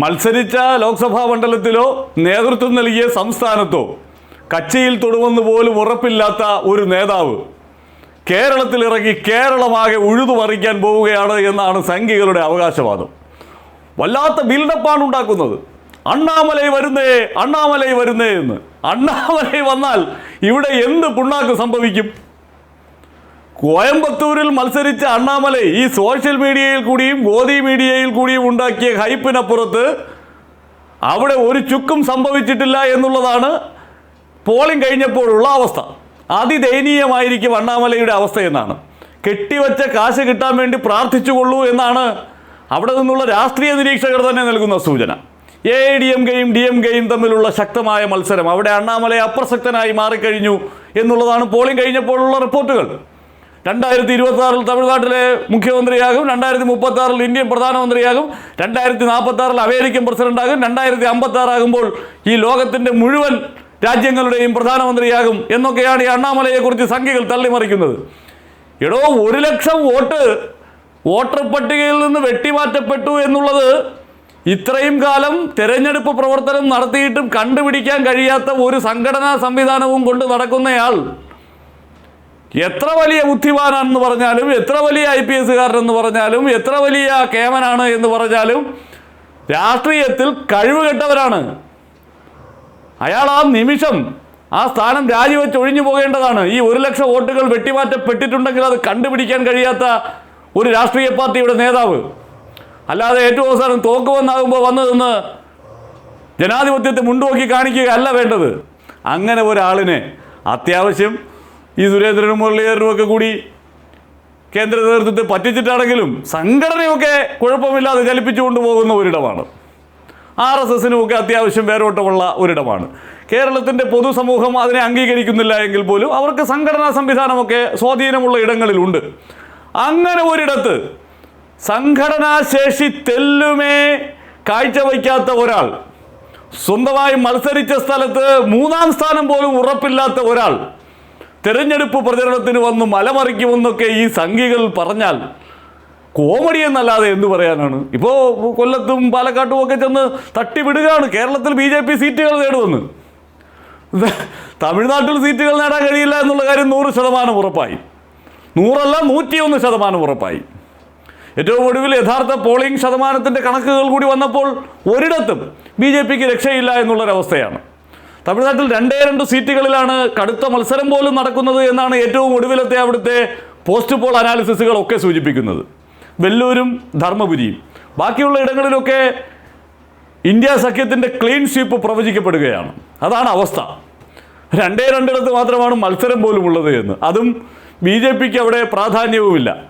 മത്സരിച്ച ലോക്സഭാ മണ്ഡലത്തിലോ നേതൃത്വം നൽകിയ സംസ്ഥാനത്തോ കച്ചിയിൽ തൊടുമെന്ന് പോലും ഉറപ്പില്ലാത്ത ഒരു നേതാവ് കേരളത്തിൽ ഇറങ്ങി കേരളമാകെ ഉഴുതുമറിക്കാൻ പോവുകയാണ് എന്നാണ് സംഘികളുടെ അവകാശവാദം. വല്ലാത്ത ബിൽഡപ്പാണ് ഉണ്ടാക്കുന്നത്. അണ്ണാമലൈ വരുന്നേ അണ്ണാമലൈ വരുന്നേ എന്ന്. അണ്ണാമലൈ വന്നാൽ ഇവിടെ എന്ത് പുണ്ണാക്ക് സംഭവിക്കും? കോയമ്പത്തൂരിൽ മത്സരിച്ച അണ്ണാമലൈ ഈ സോഷ്യൽ മീഡിയയിൽ കൂടിയും ഗോതി മീഡിയയിൽ കൂടിയും ഉണ്ടാക്കിയ ഹൈപ്പിനപ്പുറത്ത് അവിടെ ഒരു ചുക്കും സംഭവിച്ചിട്ടില്ല എന്നുള്ളതാണ് പോളിംഗ് കഴിഞ്ഞപ്പോഴുള്ള അവസ്ഥ. അതിദയനീയമായിരിക്കും അണ്ണാമലയുടെ അവസ്ഥ എന്നാണ്. കെട്ടിവച്ച കാശ് കിട്ടാൻ വേണ്ടി പ്രാർത്ഥിച്ചുകൊള്ളൂ എന്നാണ് അവിടെ നിന്നുള്ള രാഷ്ട്രീയ നിരീക്ഷകർ തന്നെ നൽകുന്ന സൂചന. എ ഐ ഡി എം കെയും ഡി എം കെയും തമ്മിലുള്ള ശക്തമായ മത്സരം അവിടെ അണ്ണാമല അപ്രസക്തനായി മാറിക്കഴിഞ്ഞു എന്നുള്ളതാണ് പോളിംഗ് കഴിഞ്ഞപ്പോഴുള്ള റിപ്പോർട്ടുകൾ. രണ്ടായിരത്തി ഇരുപത്തി ആറിൽ തമിഴ്നാട്ടിലെ മുഖ്യമന്ത്രിയാകും രണ്ടായിരത്തി മുപ്പത്തി ആറിൽ ഇന്ത്യൻ പ്രധാനമന്ത്രിയാകും രണ്ടായിരത്തി നാൽപ്പത്തി ആറിൽ അമേരിക്കൻ പ്രസിഡന്റാകും രണ്ടായിരത്തി അമ്പത്തി ആറാകുമ്പോൾ ഈ ലോകത്തിന്റെ മുഴുവൻ രാജ്യങ്ങളുടെയും പ്രധാനമന്ത്രിയാകും എന്നൊക്കെയാണ് ഈ അണ്ണാമലയെക്കുറിച്ച് സംഖ്യകൾ തള്ളിമറിക്കുന്നത്. എടോ ഒരു ലക്ഷം വോട്ട് വോട്ടർ പട്ടികയിൽ നിന്ന് വെട്ടിമാറ്റപ്പെട്ടു എന്നുള്ളത് ഇത്രയും കാലം തെരഞ്ഞെടുപ്പ് പ്രവർത്തനം നടത്തിയിട്ടും കണ്ടുപിടിക്കാൻ കഴിയാത്ത ഒരു സംഘടനാ സംവിധാനവും കൊണ്ട് നടക്കുന്നയാൾ. എത്ര വലിയ ബുദ്ധിമാനാണെന്ന് പറഞ്ഞാലും എത്ര വലിയ ഐ പി എസ്സുകാരനെന്ന് പറഞ്ഞാലും എത്ര വലിയ കേമനാണ് എന്ന് പറഞ്ഞാലും രാഷ്ട്രീയത്തിൽ കഴിവ് കെട്ടവരാണ് അയാൾ ആ നിമിഷം ആ സ്ഥാനം രാജിവെച്ച് ഒഴിഞ്ഞു പോകേണ്ടതാണ്. ഈ ഒരു ലക്ഷം വോട്ടുകൾ വെട്ടിമാറ്റപ്പെട്ടിട്ടുണ്ടെങ്കിൽ അത് കണ്ടുപിടിക്കാൻ കഴിയാത്ത ഒരു രാഷ്ട്രീയ പാർട്ടിയുടെ നേതാവ്. അല്ലാതെ ഏറ്റവും അവസാനം തോക്ക് വന്നാകുമ്പോൾ വന്നു നിന്ന് ജനാധിപത്യത്തെ മുണ്ടുപോക്കി കാണിക്കുക അല്ല വേണ്ടത്. അങ്ങനെ ഒരാളിനെ അത്യാവശ്യം ഈ സുരേന്ദ്രനും മുരളീധരനും ഒക്കെ കൂടി കേന്ദ്ര നേതൃത്വത്തെ പറ്റിച്ചിട്ടാണെങ്കിലും സംഘടനയൊക്കെ കുഴപ്പമില്ലാതെ ചലിപ്പിച്ചു കൊണ്ടുപോകുന്ന ഒരിടമാണ്. ആർ എസ് എസിനുമൊക്കെ അത്യാവശ്യം വേരോട്ടമുള്ള ഒരിടമാണ്. കേരളത്തിന്റെ പൊതുസമൂഹം അതിനെ അംഗീകരിക്കുന്നില്ല എങ്കിൽ പോലും അവർക്ക് സംഘടനാ സംവിധാനമൊക്കെ സ്വാധീനമുള്ള ഇടങ്ങളിലുണ്ട്. അങ്ങനെ ഒരിടത്ത് സംഘടനാശേഷി തെല്ലുമേ കാഴ്ചവയ്ക്കാത്ത ഒരാൾ സ്വന്തമായി മത്സരിച്ച സ്ഥലത്ത് മൂന്നാം സ്ഥാനം പോലും ഉറപ്പില്ലാത്ത ഒരാൾ തെരഞ്ഞെടുപ്പ് പ്രചരണത്തിന് വന്ന് മലമറിക്കുമെന്നൊക്കെ ഈ സംഘികൾ പറഞ്ഞാൽ കോമഡി എന്നല്ലാതെ എന്ത് പറയാനാണ്? ഇപ്പോൾ കൊല്ലത്തും പാലക്കാട്ടും ഒക്കെ ചെന്ന് തട്ടിവിടുകയാണ്. കേരളത്തിൽ ബി ജെ പി സീറ്റുകൾ നേടുമെന്ന്. തമിഴ്നാട്ടിൽ സീറ്റുകൾ നേടാൻ കഴിയില്ല എന്നുള്ള കാര്യം നൂറ് ശതമാനം ഉറപ്പായി. നൂറല്ല നൂറ്റിയൊന്ന് ശതമാനം ഉറപ്പായി. ഏറ്റവും ഒടുവിൽ യഥാർത്ഥ പോളിംഗ് ശതമാനത്തിന്റെ കണക്കുകൾ കൂടി വന്നപ്പോൾ ഒരിടത്തും ബി ജെ പിക്ക് രക്ഷയില്ല എന്നുള്ളൊരവസ്ഥയാണ്. തമിഴ്നാട്ടിൽ രണ്ടേ രണ്ട് സീറ്റുകളിലാണ് കടുത്ത മത്സരം പോലും നടക്കുന്നത് എന്നാണ് ഏറ്റവും ഒടുവിലത്തെ അവിടുത്തെ പോസ്റ്റ് പോൾ അനാലിസിസുകളൊക്കെ സൂചിപ്പിക്കുന്നത്. വെല്ലൂരും ധർമ്മപുരിയും. ബാക്കിയുള്ള ഇടങ്ങളിലൊക്കെ ഇന്ത്യ സഖ്യത്തിന്റെ ക്ലീൻ സ്വീപ്പ് പ്രവചിക്കപ്പെടുകയാണ്. അതാണ് അവസ്ഥ. രണ്ടേ രണ്ടിടത്ത് മാത്രമാണ് മത്സരം പോലും ഉള്ളത് എന്ന്. അതും ബി ജെ പിക്ക് അവിടെ പ്രാധാന്യവുമില്ല.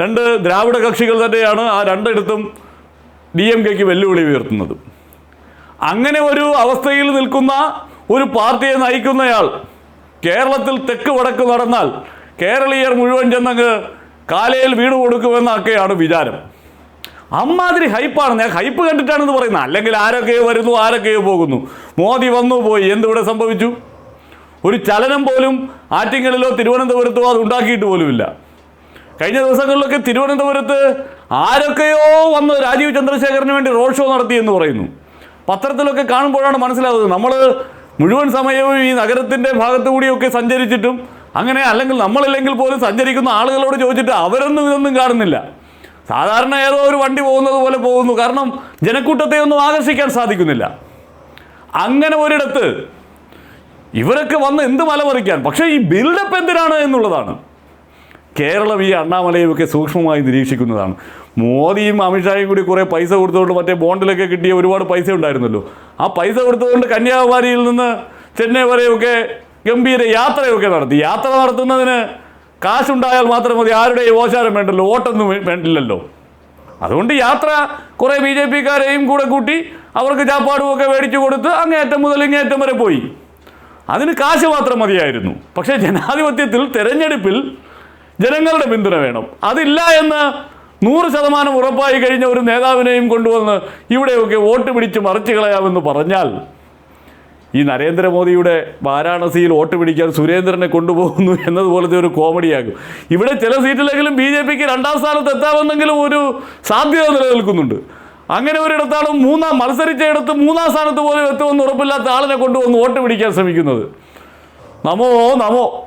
രണ്ട് ദ്രാവിഡ കക്ഷികൾ തന്നെയാണ് ആ രണ്ടിടത്തും ഡി എം കെക്ക് വെല്ലുവിളി ഉയർത്തുന്നത്. അങ്ങനെ ഒരു അവസ്ഥയിൽ നിൽക്കുന്ന ഒരു പാർട്ടിയെ നയിക്കുന്നയാൾ കേരളത്തിൽ തെക്ക് വടക്ക് നടന്നാൽ കേരളീയർ മുഴുവൻ ചെന്നങ്ങ് കാലയിൽ വീട് കൊടുക്കുമെന്നൊക്കെയാണ് വിചാരം. അമ്മാതിരി ഹൈപ്പാണ്. ഞാൻ ഹൈപ്പ് കണ്ടിട്ടാണെന്ന് പറയുന്നത്. അല്ലെങ്കിൽ ആരൊക്കെയോ വരുന്നു ആരൊക്കെയോ പോകുന്നു. മോദി വന്നു പോയി. എന്തിവിടെ സംഭവിച്ചു? ഒരു ചലനം പോലും ആറ്റിങ്ങലിലോ തിരുവനന്തപുരത്തോ അത് ഉണ്ടാക്കിയിട്ട് പോലുമില്ല. കഴിഞ്ഞ ദിവസങ്ങളിലൊക്കെ തിരുവനന്തപുരത്ത് ആരൊക്കെയോ വന്ന് രാജീവ് ചന്ദ്രശേഖരന് വേണ്ടി റോഡ് ഷോ നടത്തി എന്ന് പറയുന്നു. പത്രത്തിലൊക്കെ കാണുമ്പോഴാണ് മനസ്സിലാവുന്നത്. നമ്മൾ മുഴുവൻ സമയവും ഈ നഗരത്തിന്റെ ഭാഗത്തു കൂടിയൊക്കെ സഞ്ചരിച്ചിട്ടും അങ്ങനെ അല്ലെങ്കിൽ നമ്മളില്ലെങ്കിൽ പോലും സഞ്ചരിക്കുന്ന ആളുകളോട് ചോദിച്ചിട്ട് അവരൊന്നും ഇതൊന്നും കാണുന്നില്ല. സാധാരണ ഏതോ ഒരു വണ്ടി പോകുന്നത് പോലെ പോകുന്നു. കാരണം ജനക്കൂട്ടത്തെ ഒന്നും ആകർഷിക്കാൻ സാധിക്കുന്നില്ല. അങ്ങനെ ഒരിടത്ത് ഇവരൊക്കെ വന്ന് എന്ത് മലമറിക്കാൻ? പക്ഷേ ഈ ബിൽഡപ്പ് എന്തിനാണ് എന്നുള്ളതാണ്. കേരളം ഈ അണ്ണാമലയും ഒക്കെ സൂക്ഷ്മമായി നിരീക്ഷിക്കുന്നതാണ്. മോദിയും അമിത്ഷായും കൂടി കുറേ പൈസ കൊടുത്തുകൊണ്ട് മറ്റേ ബോണ്ടിലൊക്കെ കിട്ടിയ ഒരുപാട് പൈസ ഉണ്ടായിരുന്നല്ലോ. ആ പൈസ കൊടുത്തുകൊണ്ട് കന്യാകുമാരിയിൽ നിന്ന് ചെന്നൈ വരെയൊക്കെ ഗംഭീര യാത്രയൊക്കെ നടത്തി. യാത്ര നടത്തുന്നതിന് കാശുണ്ടായാൽ മാത്രം മതി. ആരുടെയും ഓശാരം വേണ്ടല്ലോ. ഓട്ടൊന്നും വേണ്ടില്ലല്ലോ. അതുകൊണ്ട് യാത്ര കുറേ ബി ജെ പിക്കാരെയും കൂടെ കൂട്ടി അവർക്ക് ചാപ്പാടുമൊക്കെ മേടിച്ചു കൊടുത്ത് അങ്ങേറ്റം മുതൽ ഇങ്ങേയറ്റം വരെ പോയി. അതിന് കാശ് മാത്രം മതിയായിരുന്നു. പക്ഷേ ജനാധിപത്യത്തിൽ തെരഞ്ഞെടുപ്പിൽ ജനങ്ങളുടെ പിന്തുണ വേണം. അതില്ല എന്ന് നൂറ് ശതമാനം ഉറപ്പായി കഴിഞ്ഞ ഒരു നേതാവിനെയും കൊണ്ടുവന്ന് ഇവിടെയൊക്കെ വോട്ട് പിടിച്ച് മറിച്ച് കളയാമെന്ന് പറഞ്ഞാൽ ഈ നരേന്ദ്രമോദിയുടെ വാരാണസിയിൽ വോട്ട് പിടിക്കാൻ സുരേന്ദ്രനെ കൊണ്ടുപോകുന്നു എന്നതുപോലത്തെ ഒരു കോമഡിയാകും. ഇവിടെ ചില സീറ്റിലെങ്കിലും ബി ജെ പിക്ക് രണ്ടാം സ്ഥാനത്ത് എത്താമെന്നെങ്കിലും ഒരു സാധ്യത നിലനിൽക്കുന്നുണ്ട്. അങ്ങനെ ഒരിടത്താണ് മൂന്നാം മത്സരിച്ചയിടത്ത് മൂന്നാം സ്ഥാനത്ത് പോലും എത്തുമെന്ന് ഉറപ്പില്ലാത്ത ആളിനെ കൊണ്ടുവന്ന് വോട്ട് പിടിക്കാൻ ശ്രമിക്കുന്നത്. നമോ നമോ.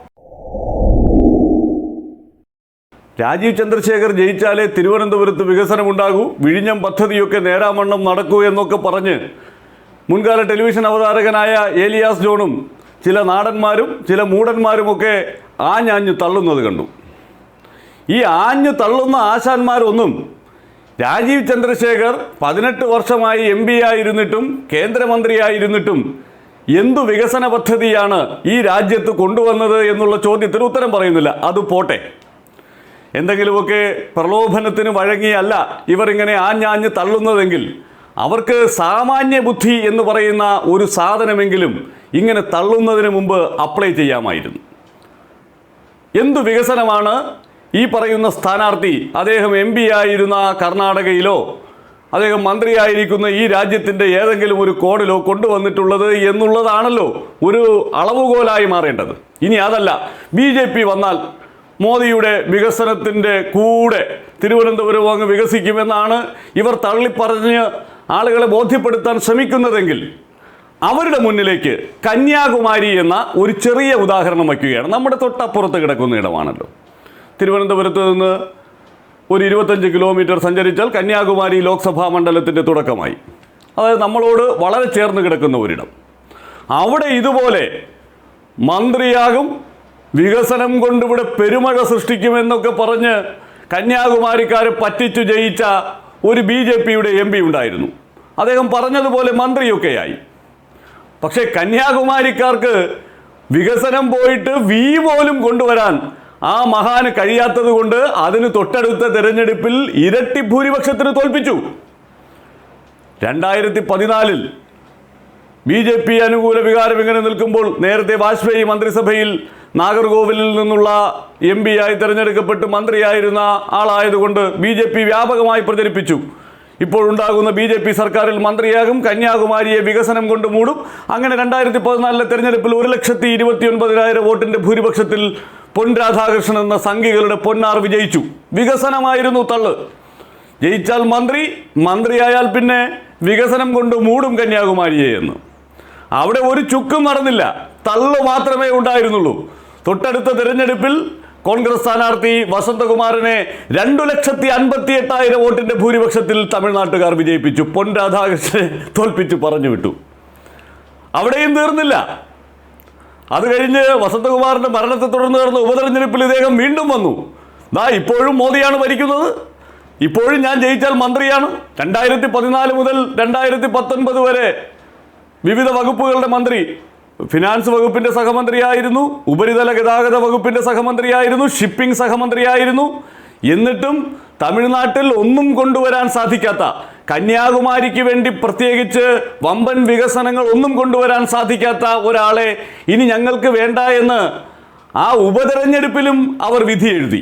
രാജീവ് ചന്ദ്രശേഖർ ജയിച്ചാലേ തിരുവനന്തപുരത്ത് വികസനമുണ്ടാകൂ വിഴിഞ്ഞം പദ്ധതിയൊക്കെ നേരാമണ്ണം നടക്കൂ എന്നൊക്കെ പറഞ്ഞ് മുൻകാല ടെലിവിഷൻ അവതാരകനായ ഏലിയാസ് ജോണും ചില നാടന്മാരും ചില മൂടന്മാരുമൊക്കെ ആഞ്ഞാഞ്ഞു തള്ളുന്നത് കണ്ടു. ഈ ആഞ്ഞു തള്ളുന്ന ആശാന്മാരൊന്നും രാജീവ് ചന്ദ്രശേഖർ പതിനെട്ട് വർഷമായി എം പി ആയിരുന്നിട്ടും കേന്ദ്രമന്ത്രിയായിരുന്നിട്ടും എന്തു വികസന പദ്ധതിയാണ് ഈ രാജ്യത്ത് കൊണ്ടുവന്നത് എന്നുള്ള ചോദ്യത്തിന് ഉത്തരം പറയുന്നില്ല. അത് പോട്ടെ. എന്തെങ്കിലുമൊക്കെ പ്രലോഭനത്തിന് വഴങ്ങിയല്ല ഇവർ ഇങ്ങനെ ആഞ്ഞാഞ്ഞ് തള്ളുന്നതെങ്കിൽ അവർക്ക് സാമാന്യ ബുദ്ധി എന്ന് പറയുന്ന ഒരു സാധനമെങ്കിലും ഇങ്ങനെ തള്ളുന്നതിന് മുമ്പ് അപ്ലൈ ചെയ്യാമായിരുന്നു. എന്തു വികസനമാണ് ഈ പറയുന്ന സ്ഥാനാർത്ഥി? അദ്ദേഹം എം പി ആയിരുന്ന കർണാടകയിലോ അദ്ദേഹം മന്ത്രിയായിരിക്കുന്ന ഈ രാജ്യത്തിന്റെ ഏതെങ്കിലും ഒരു കോണിലോ കൊണ്ടുവന്നിട്ടുള്ളത് എന്നുള്ളതാണല്ലോ ഒരു അളവുകോലായി മാറേണ്ടത്. ഇനി അതല്ല ബി വന്നാൽ മോദിയുടെ വികസനത്തിന്റെ കൂടെ തിരുവനന്തപുരം അങ്ങ് വികസിക്കുമെന്നാണ് ഇവർ തള്ളിപ്പറഞ്ഞ് ആളുകളെ ബോധ്യപ്പെടുത്താൻ ശ്രമിക്കുന്നതെങ്കിൽ അവരുടെ മുന്നിലേക്ക് കന്യാകുമാരി എന്ന ഒരു ചെറിയ ഉദാഹരണം വയ്ക്കുകയാണ്. നമ്മുടെ തൊട്ടപ്പുറത്ത് കിടക്കുന്ന ഇടമാണല്ലോ. തിരുവനന്തപുരത്ത് നിന്ന് ഒരു ഇരുപത്തഞ്ച് കിലോമീറ്റർ സഞ്ചരിച്ചാൽ കന്യാകുമാരി ലോക്സഭാ മണ്ഡലത്തിന്റെ തുടക്കമായി. അതായത് നമ്മളോട് വളരെ ചേർന്ന് കിടക്കുന്ന ഒരിടം. അവിടെ ഇതുപോലെ മന്ത്രിയാകും വികസനം കൊണ്ടിവിടെ പെരുമഴ സൃഷ്ടിക്കുമെന്നൊക്കെ പറഞ്ഞ് കന്യാകുമാരിക്കാരെ പറ്റിച്ചു ജയിച്ച ഒരു ബി ജെ പിയുടെ എം പി ഉണ്ടായിരുന്നു. അദ്ദേഹം പറഞ്ഞതുപോലെ മന്ത്രിയൊക്കെയായി. പക്ഷേ കന്യാകുമാരിക്കാർക്ക് വികസനം പോയിട്ട് വി പോലും കൊണ്ടുവരാൻ ആ മഹാന് കഴിയാത്തത് കൊണ്ട് അതിന് തൊട്ടടുത്ത തെരഞ്ഞെടുപ്പിൽ ഇരട്ടി ഭൂരിപക്ഷത്തിന് തോൽപ്പിച്ചു. രണ്ടായിരത്തി പതിനാലിൽ ബി ജെ പി അനുകൂല വികാരം ഇങ്ങനെ നിൽക്കുമ്പോൾ നേരത്തെ വാജ്പേയി മന്ത്രിസഭയിൽ നാഗർകോവിലിൽ നിന്നുള്ള എം ആയി തിരഞ്ഞെടുക്കപ്പെട്ട് മന്ത്രിയായിരുന്ന ആളായതുകൊണ്ട് ബി ജെ പി വ്യാപകമായി പ്രചരിപ്പിച്ചു. ഇപ്പോഴുണ്ടാകുന്ന ബി ജെ പി സർക്കാരിൽ മന്ത്രിയാകും കന്യാകുമാരിയെ വികസനം കൊണ്ട് മൂടും. അങ്ങനെ രണ്ടായിരത്തി പതിനാലിലെ തെരഞ്ഞെടുപ്പിൽ ഒരു ലക്ഷത്തി ഇരുപത്തി ഒൻപതിനായിരം വോട്ടിന്റെ ഭൂരിപക്ഷത്തിൽ പൊൻ രാധാകൃഷ്ണൻ എന്ന സംഘികളുടെ പൊന്നാർ വിജയിച്ചു. വികസനമായിരുന്നു തള്ള്. ജയിച്ചാൽ മന്ത്രി മന്ത്രിയായാൽ പിന്നെ വികസനം കൊണ്ട് മൂടും കന്യാകുമാരിയെ എന്ന്. അവിടെ ഒരു ചുക്കും നടന്നില്ല. തള്ളു മാത്രമേ ഉണ്ടായിരുന്നുള്ളൂ. തൊട്ടടുത്ത തെരഞ്ഞെടുപ്പിൽ കോൺഗ്രസ് സ്ഥാനാർത്ഥി വസന്തകുമാറിനെ രണ്ടു ലക്ഷത്തി അൻപത്തി എട്ടായിരം വോട്ടിന്റെ ഭൂരിപക്ഷത്തിൽ തമിഴ്നാട്ടുകാർ വിജയിപ്പിച്ചു. പൊൻ രാധാകൃഷ്ണനെ തോൽപ്പിച്ചു പറഞ്ഞു വിട്ടു അവിടെയും തീർന്നില്ല. അത് കഴിഞ്ഞ് വസന്തകുമാറിന്റെ മരണത്തെ തുടർന്ന് നടന്ന ഉപതെരഞ്ഞെടുപ്പിൽ ഇദ്ദേഹം വീണ്ടും വന്നു. ദാ ഇപ്പോഴും മോദിയാണ് ഭരിക്കുന്നത്. ഇപ്പോഴും ഞാൻ ജയിച്ചാൽ മന്ത്രിയാണ്. രണ്ടായിരത്തി പതിനാല് മുതൽ രണ്ടായിരത്തി പത്തൊൻപത് വരെ വിവിധ വകുപ്പുകളുടെ മന്ത്രി ഫിനാൻസ് വകുപ്പിന്റെ സഹമന്ത്രിയായിരുന്നു ഉപരിതല ഗതാഗത വകുപ്പിന്റെ സഹമന്ത്രിയായിരുന്നു ഷിപ്പിംഗ് സഹമന്ത്രിയായിരുന്നു. എന്നിട്ടും തമിഴ്നാട്ടിൽ ഒന്നും കൊണ്ടുവരാൻ സാധിക്കാത്ത കന്യാകുമാരിക്ക് വേണ്ടി പ്രത്യേകിച്ച് വമ്പൻ വികസനങ്ങൾ ഒന്നും കൊണ്ടുവരാൻ സാധിക്കാത്ത ഒരാളെ ഇനി ഞങ്ങൾക്ക് വേണ്ട എന്ന് ആ ഉപതെരഞ്ഞെടുപ്പിലും അവർ വിധി എഴുതി.